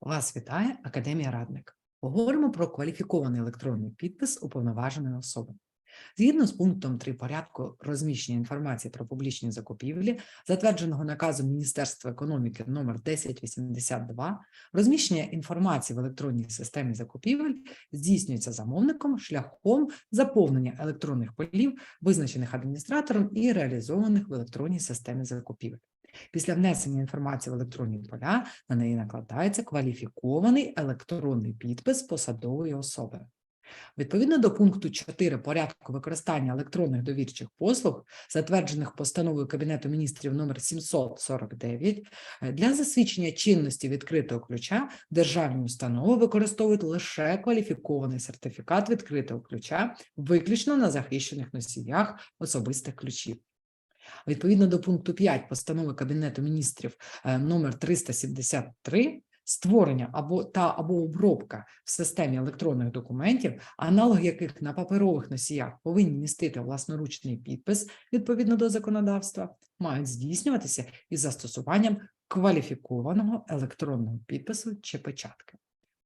Вас вітає Академія Радник. Поговоримо про кваліфікований електронний підпис уповноваженої особи. Згідно з пунктом 3 порядку розміщення інформації про публічні закупівлі, затвердженого наказом Міністерства економіки номер 1082, розміщення інформації в електронній системі закупівель здійснюється замовником шляхом заповнення електронних полів, визначених адміністратором і реалізованих в електронній системі закупівель. Після внесення інформації в електронні поля на неї накладається кваліфікований електронний підпис посадової особи. Відповідно до пункту 4 порядку використання електронних довірчих послуг, затверджених постановою Кабінету міністрів номер 749, е, для засвідчення чинності відкритого ключа державні установи використовують лише кваліфікований сертифікат відкритого ключа, виключно на захищених носіях особистих ключів. Відповідно до пункту 5 постанови Кабінету міністрів е, номер 373, створення або та або обробка в системі електронних документів, аналог яких на паперових носіях повинні містити власноручний підпис відповідно до законодавства, мають здійснюватися із застосуванням кваліфікованого електронного підпису чи печатки.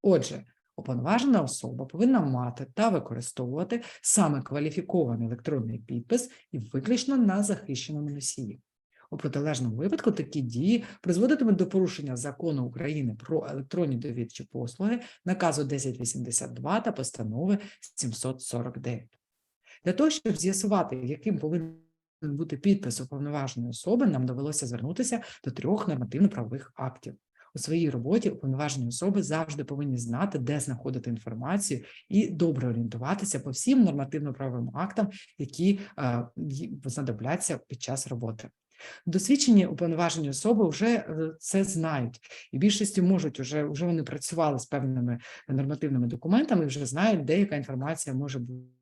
Отже, Уповноважена особа повинна мати та використовувати саме кваліфікований електронний підпис і виключно на захищеному носії. У протилежному випадку такі дії призводитимуть до порушення закону України про електронні довідчі послуги, наказу 1082 та постанови 749. Для того, щоб з'ясувати, яким повинен бути підпис уповноваженої особи, нам довелося звернутися до трьох нормативно-правових актів. У своїй роботі уповноважені особи завжди повинні знати, де знаходити інформацію, і добре орієнтуватися по всім нормативно-правовим актам, які е, знадобляться під час роботи. Досвідчені уповноважені особи вже е, це знають, і більшості можуть вже, вже вони працювали з певними нормативними документами, вже знають, де яка інформація може бути.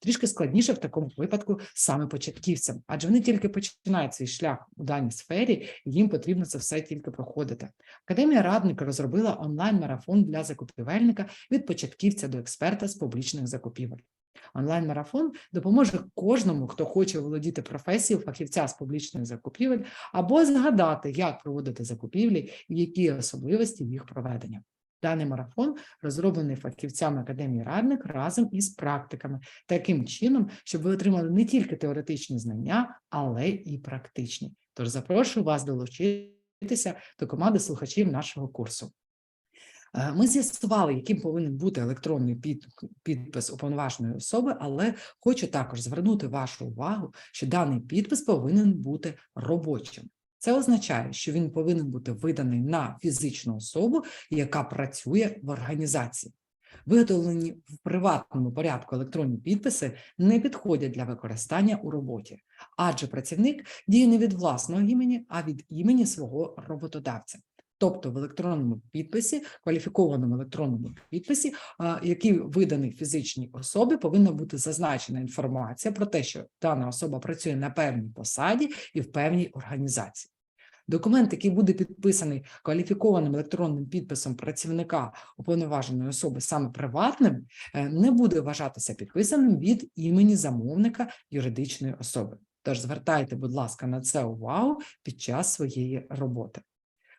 Трішки складніше в такому випадку саме початківцям, адже вони тільки починають свій шлях у даній сфері, і їм потрібно це все тільки проходити. Академія радника розробила онлайн-марафон для закупівельника від початківця до експерта з публічних закупівель. Онлайн-марафон допоможе кожному, хто хоче володіти професією фахівця з публічних закупівель, або згадати, як проводити закупівлі і які особливості їх проведення. Даний марафон розроблений фахівцями Академії Радник разом із практиками, таким чином, щоб ви отримали не тільки теоретичні знання, але і практичні. Тож запрошую вас долучитися до команди слухачів нашого курсу. Е, Ми з'ясували, яким повинен бути електронний підпис уповноваженої особи, але хочу також звернути вашу увагу, що даний підпис повинен бути робочим. Це означає, що він повинен бути виданий на фізичну особу, яка працює в організації. Виготовлені в приватному порядку електронні підписи не підходять для використання у роботі, адже працівник діє не від власного імені, а від імені свого роботодавця. Тобто в електронному підписі, кваліфікованому електронному підписі, який виданий фізичній особі, повинна бути зазначена інформація про те, що дана особа працює на певній посаді і в певній організації. Документ, який буде підписаний кваліфікованим електронним підписом працівника уповноваженої особи саме приватним, е, не буде вважатися підписаним від імені замовника юридичної особи. Тож звертайте, будь ласка, на це увагу під час своєї роботи.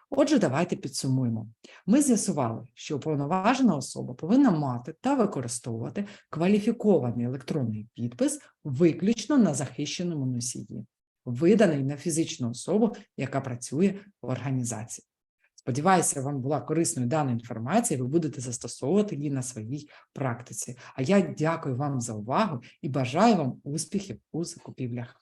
Отже, давайте підсумуємо. Ми з'ясували, що уповноважена особа повинна мати та використовувати кваліфікований електронний підпис виключно на захищеному носії, виданий на фізичну особу, яка працює в організації. Сподіваюся, вам була корисною дана інформація, ви будете застосовувати її на своїй практиці. А я дякую вам за увагу і бажаю вам успіхів у закупівлях.